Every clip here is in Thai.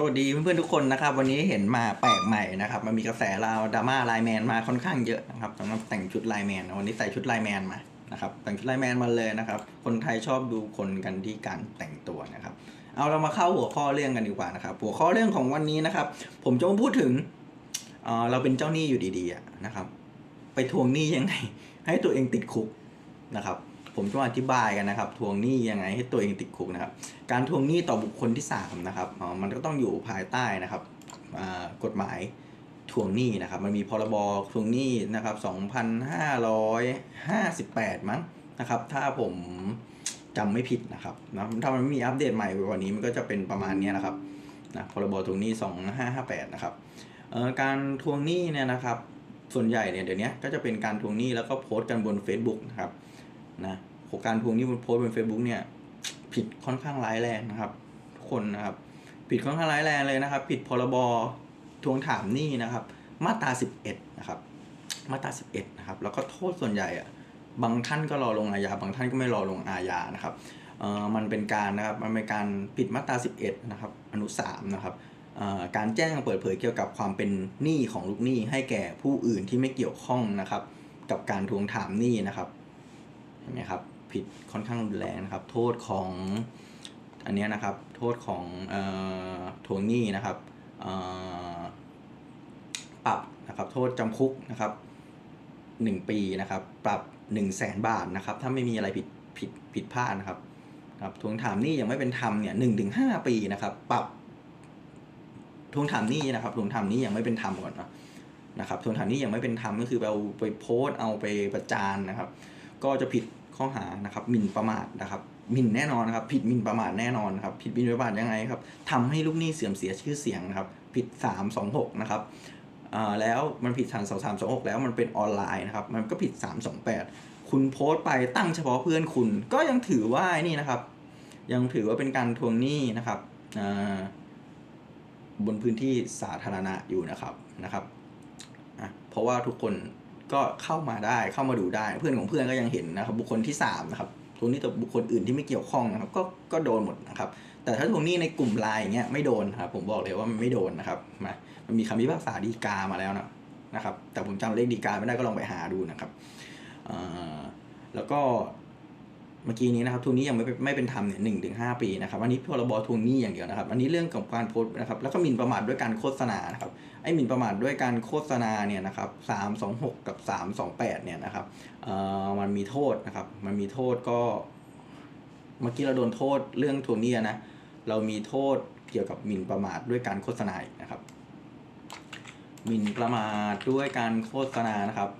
สวัสดีเพื่อนๆทุกคนนะครับ วันนี้เห็นมาแปลกใหม่นะครับ มันมีกระแสราวดราม่าไลแมนมาค่อนข้างเยอะนะครับสำหรับแต่งชุดไลแมนวันนี้ใส่ชุดไลแมนมานะครับแต่งชุดไลแมนมาเลยนะครับ คนไทยชอบดูคนกันที่การแต่งตัวนะครับ เอาเรามาเข้าหัวข้อเรื่องกันดีกว่านะครับ หัวข้อเรื่องของวันนี้นะครับ ผมจะมาพูดถึงเเราเป็นเจ้าหนี้อยู่ดีๆนะครับ ไปทวงหนี้ยังไงให้ตัวเองติดคุกนะครับ ผมจะอธิบายกันนะครับทวงหนี้ยังไงให้ตัวเองติดคุกนะครับ การทวงหนี้ต่อบุคคลที่3นะครับมันก็ต้องอยู่ภายใต้นะครับกฎหมายทวงหนี้นะครับ มันมีพรบทวงหนี้นะครับ2558 มั้งนะครับ ถ้าผมจำไม่ผิดนะครับนะถ้ามันไม่มีอัปเดตใหม่กว่านี้มันก็จะเป็นประมาณนี้นะครับนะพรบทวงหนี้ 2558 นะครับการทวงหนี้เนี่ยนะครับ ส่วนใหญ่เนี่ยเดี๋ยวนี้ก็จะเป็นการทวงหนี้แล้วก็โพสต์กันบน Facebook นะครับนะ การทวงหนี้บนโพสต์บน Facebook เนี่ย ผิดค่อนข้างร้ายแรงนะครับ ทุกคนนะครับ ผิดค่อนข้างร้ายแรงเลยนะครับ ผิดพรบทวงถามหนี้นะครับ มาตรา 11 นะครับ มาตรา 11 นะครับ แล้วก็โทษส่วนใหญ่อะบางท่านก็รอลงอาญา บางท่านก็ไม่รอลงอาญานะครับเอ่อมันเป็นการนะครับ มันเป็นการผิดมาตรา 11 นะครับ อนุ 3 นะครับเอ่อการแจ้งเปิดเผยเกี่ยวกับความเป็นหนี้ของลูกหนี้ให้แก่ผู้อื่นที่ไม่เกี่ยวข้องนะครับ กับการทวงถามหนี้นะครับเห็นไหมครับ ผิดค่อนข้างรุนแรงนะครับ โทษของอันนี้นะครับ โทษของออทวงหนี้นะครับปรับนะครับ โทษจำคุกนะครับหนึ่งปีนะครับ ปรับหนึ่งแสนบาทนะครับ ถ้าไม่มีอะไรผิดผิดผิดพลาดนะครับครับทวงถามหนี้ยังไม่เป็นธรรมเนี่ยหนึ่งถึงห้าปีนะครับ ปรับทวงถามหนี้นะครับทวงถามหนี้ยังไม่เป็นธรรมก่อนนะนะครับทวงถามหนี้ยังไม่เป็นธรรมก็คือไปเอาไปโพสต์เอาไปประจานนะครับ ก็จะผิด ข้อหานะครับหมิ่นประมาทนะครับหมิ่นแน่นอนนะครับ ผิดหมิ่นประมาทแน่นอนนะครับ ผิดหมิ่นประมาทยังไงครับทำให้ลูกหนี้เสื่อมเสียชื่อเสียงนะครับ ผิด 3 2 6 นะครับแล้วมันผิดฐาน2 3 2 6 แล้วมันเป็นออนไลน์นะครับ มันก็ผิด 3 2 8 คุณโพสต์ไปตั้งเฉพาะเพื่อนคุณ ก็ยังถือว่านี่นะครับ ยังถือว่าเป็นการทวงหนี้นะครับบนพื้นที่สาธารณะอยู่นะครับนะครับ เพราะว่าทุกคน ก็เข้ามาได้เข้ามาดูได้ เพื่อนของเพื่อนก็ยังเห็นนะครับ บุคคลที่สามนะครับทวงหนี้ต่อบุคคลอื่นที่ไม่เกี่ยวข้องนะครับ ก็ก็โดนหมดนะครับ แต่ถ้าทวงหนี้ในกลุ่มไลน์อย่างเงี้ยไม่โดนครับ ผมบอกเลยว่ามันไม่โดนนะครับมามันมีคำพิพากษาดีกามาแล้วนะนะครับ แต่ผมจำเลขดีกาไม่ได้ก็ลองไปหาดูนะครับแล้วก็ เมื่อกี้นี้นะครับทวงหนี้ยังไม่เป็นไม่เป็นธรรมเนี่ยหนึ่งถึงห้าปีนะครับอันนี้พรบทวงหนี้อย่างเดียวนะครับ อันนี้เรื่องของการโพสนะครับแล้วก็หมิ่นประมาทด้วยการโฆษณานะครับไอ้หมิ่นประมาทด้วยการโฆษณาเนี่ยนะครับสามสองหกกับสามสองแปดเนี่ยนะครับเอ่อมันมีโทษนะครับ มันมีโทษก็เมื่อกี้เราโดนโทษเรื่องทวงหนี้นะเรามีโทษเกี่ยวกับหมิ่นประมาทด้วยการโฆษณานะครับหมิ่นประมาทด้วยการโฆษณานะครับ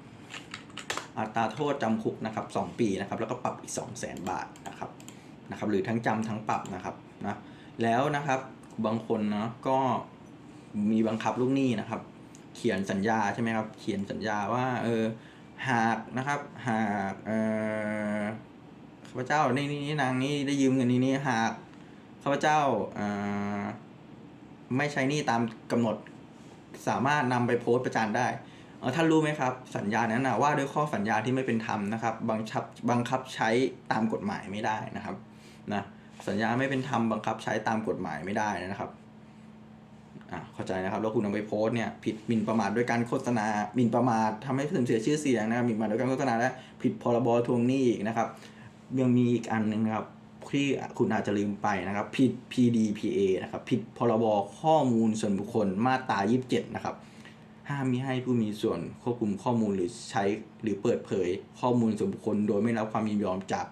อัตราโทษจำคุกนะครับสองปีนะครับแล้วก็ปรับอีกสองแสนบาทนะครับนะครับหรือทั้งจำทั้งปรับนะครับนะแล้วนะครับบางคนเนาะก็มีบังคับลูกหนี้นะครับ เขียนสัญญาใช่ไหมครับเขียนสัญญาว่าเออหากนะครับหากเออข้าพเจ้านี่นี่นางนี้ได้ยืมเงินนี้นี่หากข้าพเจ้าเออไม่ใช้หนี้ตามกำหนดสามารถนำไปโพสต์ประจานได้ ท่านรู้ไหมครับ สัญญานั้นนะว่าด้วยข้อสัญญาที่ไม่เป็นธรรมนะครับบังคับบังคับใช้ตามกฎหมายไม่ได้นะครับนะสัญญาไม่เป็นธรรมบังคับใช้ตามกฎหมายไม่ได้นะครับอะเข้าใจนะครับแล้วคุณเอาไปโพสต์เนี่ยผิดหมิ่นประมาทด้วยการโฆษณาหมิ่นประมาททำให้เสื่อมเสียชื่อเสียงนะครับหมิ่นประมาทด้วยการโฆษณาและผิดพรบทวงหนี้อีกนะครับยังมีอีกอันหนึงนะครับที่คุณอาจจะลืมไปนะครับ ผิด PDPA นะครับ ผิดพรบข้อมูลส่วนบุคคลมาตรา 27 นะครับ ห้ามมิให้ผู้มีส่วนควบคุมข้อมูลหรือใช้หรือเปิดเผยข้อมูลส่วนบุคคล โดยไม่รับความยินยอมจาก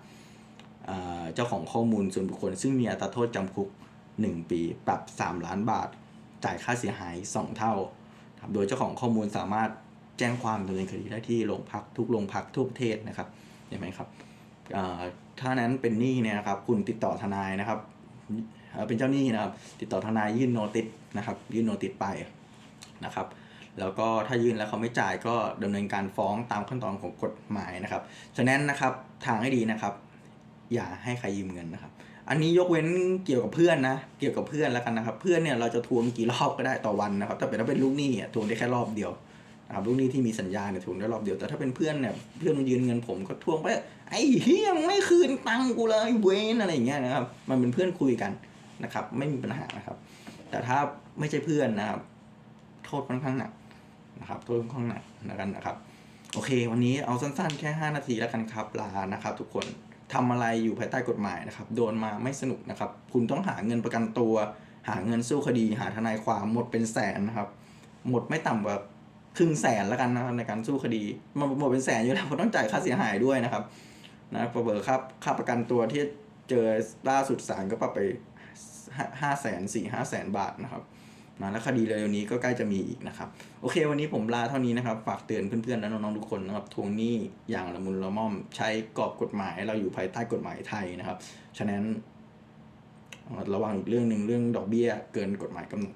เจ้าของข้อมูลส่วนบุคคล ซึ่งมีอัตราโทษจำคุก 1 ปี ปรับ 3 ล้านบาท จ่ายค่าเสียหาย 2 เท่า โดยเจ้าของข้อมูลสามารถแจ้งความดำเนินคดีได้ที่โรงพักทุกโรงพักทั่วประเทศนะครับเห็นไหมครับถ้านั้นเป็นหนี้เนี่ยนะครับ คุณติดต่อทนายนะครับเอ่อเป็นเจ้าหนี้นะครับ ติดต่อทนายยื่นโนติสนะครับ ยื่นโนติสไปนะครับ แล้วก็ถ้ายื่นแล้วเขาไม่จ่ายก็ดำเนินการฟ้องตามขั้นตอนของกฎหมายนะครับ ฉะนั้นนะครับทางให้ดีนะครับ อย่าให้ใครยืมเงินนะครับ อันนี้ยกเว้นเกี่ยวกับเพื่อนนะ เกี่ยวกับเพื่อนแล้วกันนะครับ เพื่อนเนี่ยเราจะทวงกี่รอบก็ได้ต่อวันนะครับแต่เป็นถ้าเป็นลูกหนี้ทวงได้แค่รอบเดียวนะครับลูกหนี้ที่มีสัญญาเนี่ยทวงได้รอบเดียวแต่ถ้าเป็นเพื่อนเนี่ยเพื่อนมันยืนเงินผมก็ทวงไปไอ้เฮียไม่คืนตังค์กูเลยเวนอะไรอย่างเงี้ยนะครับ มันเป็นเพื่อนคุยกันนะครับ ไม่มีปัญหานะครับ แต่ถ้าไม่ใช่เพื่อนนะครับ โทษค่อนข้างหนัก นะครับโทษค่อนข้างหนักนะกันนะครับ โอเค วันนี้เอาสั้นๆ แค่ 5 นาทีแล้วกันครับลานะครับ ทุกคนทำอะไรอยู่ภายใต้กฎหมายนะครับ โดนมาไม่สนุกนะครับ คุณต้องหาเงินประกันตัว หาเงินสู้คดี หาทนายความหมดเป็นแสนนะครับ หมดไม่ต่ำกว่าครึ่งแสนแล้วกันนะครับในการสู้คดีมันหมดเป็นแสนอยู่แล้วเพราะต้องจ่ายค่าเสียหายด้วยนะครับนะเบอร์ครับค่าประกันตัวที่เจอล่าสุดศาลก็ปรับไปห้าแสนสี่ห้าแสนบาทนะครับ นะแล้วคดีเร็วๆนี้ก็ใกล้จะมีอีกนะครับ โอเค วันนี้ผมลาเท่านี้นะครับ ฝากเตือนเพื่อนๆและน้องๆทุกคนนะครับทวงหนี้อย่างละมุนละม่อม ใช้กรอบกฎหมายเราอยู่ภายใต้กฎหมายไทยนะครับ ฉะนั้นระวังอีกเรื่องหนึ่งเรื่องดอกเบี้ยเกินกฎหมายกำหนด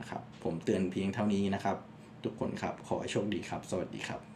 นะครับ ผมเตือนเพียงเท่านี้นะครับ ทุกคนครับขอให้โชคดีครับ สวัสดีครับ